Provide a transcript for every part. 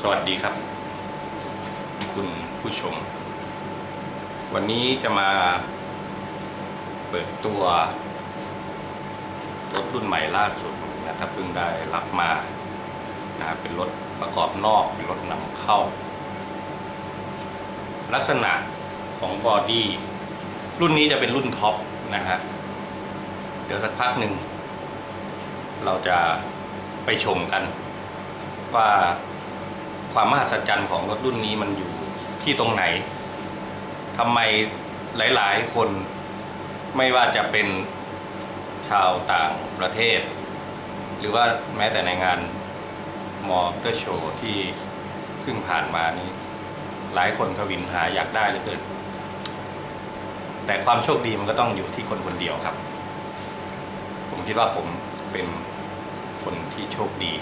สวัสดีครับ คุณผู้ชม วันนี้จะมาเปิดตัวรถรุ่นใหม่ล่าสุดนะครับเพิ่งได้รับมานะครับเป็นรถประกอบนอกเป็นรถนำเข้า ลักษณะของบอดี้รุ่นนี้จะเป็นรุ่นท็อปนะฮะเดี๋ยวสักพักหนึ่ง เราจะไปชมกันว่า ความมหัศจรรย์ของรถรุ่นนี้มันอยู่ที่ตรงไหนทำไมหลาย ๆ คนไม่ว่าจะเป็นชาวต่างประเทศ หรือว่าแม้แต่ในงานมอเตอร์โชว์ที่เพิ่งผ่านมานี้ หลายคนทวินหาอยากได้เหลือเกินแต่ความโชคดีมันก็ต้องอยู่ที่คนคนเดียวครับ ผมคิดว่าผมเป็นคนที่โชคดี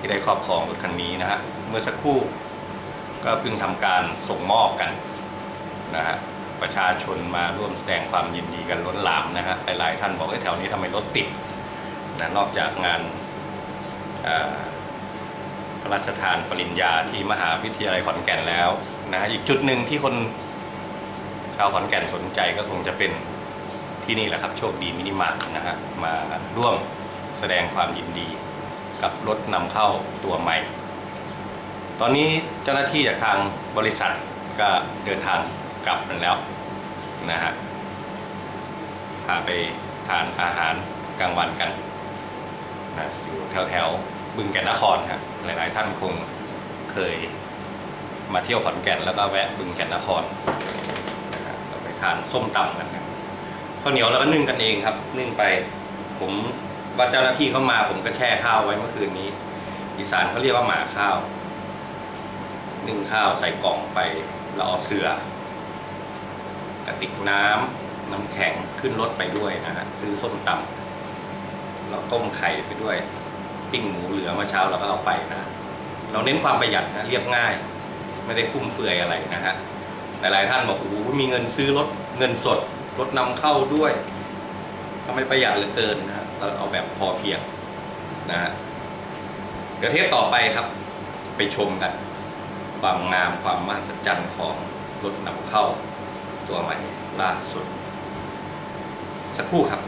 ที่ได้ครอบครองรถคันนี้นะฮะเมื่อสักครู่ก็เพิ่งทำการส่งมอบกันนะฮะประชาชนมาร่วมแสดงความยินดีกันล้นหลามนะฮะหลายๆท่านบอกว่าแถวนี้ทำไมรถติดนะนอกจากงานพระราชทานปริญญาที่มหาวิทยาลัยขอนแก่นแล้วนะฮะอีกจุดหนึ่งที่คนชาวขอนแก่นสนใจก็คงจะเป็นที่นี่แหละครับโชคดีมินิมาร์ทนะฮะมาร่วมแสดงความยินดี กับรถนำเข้าตัวใหม่ ตอนนี้เจ้าหน้าที่จากทางบริษัทก็เดินทางกลับกันแล้วนะฮะพาไปทานอาหารกลางวันกันนะอยู่แถวแถวๆบึงแก่นนครฮะหลาย ๆ ท่านคงเคยมาเที่ยวขอนแก่นแล้วก็แวะบึงแก่นนครนะฮะเราไปทานส้มตำกันครับข้าวเหนียวเราก็นึ่งกันเองครับ นึ่งไปผม ว่าเจ้าหน้าที่เข้ามาผมก็แช่ข้าวไว้เมื่อคืนนี้ อีสานเขาเรียกว่าหมาข้าวนึ่งข้าวใส่กล่องไปแล้วเอาเสือกระติกน้ำน้ำแข็งขึ้นรถไปด้วยนะฮะซื้อส้มตำเราต้มไข่ไปด้วย ปิ้งหมูเหลือเมาเช้าเราก็เอาไปนะ เราเน้นความประหยัดนะเรียบง่าย ไม่ได้ฟุ่มเฟือยอะไรนะฮะหลายๆท่านบอกโอ้โหมีเงินซื้อรถเงินสดรถนำเข้าด้วยทำไมประหยัดเหลือเกินนะฮะ เราเอาแบบพอเพียงนะฮะเดี๋ยวเทปต่อไปครับ ไปชมกันความงามความมหัศจรรย์ของรถนำเข้าตัวใหม่ล่าสุด สักครู่ครับ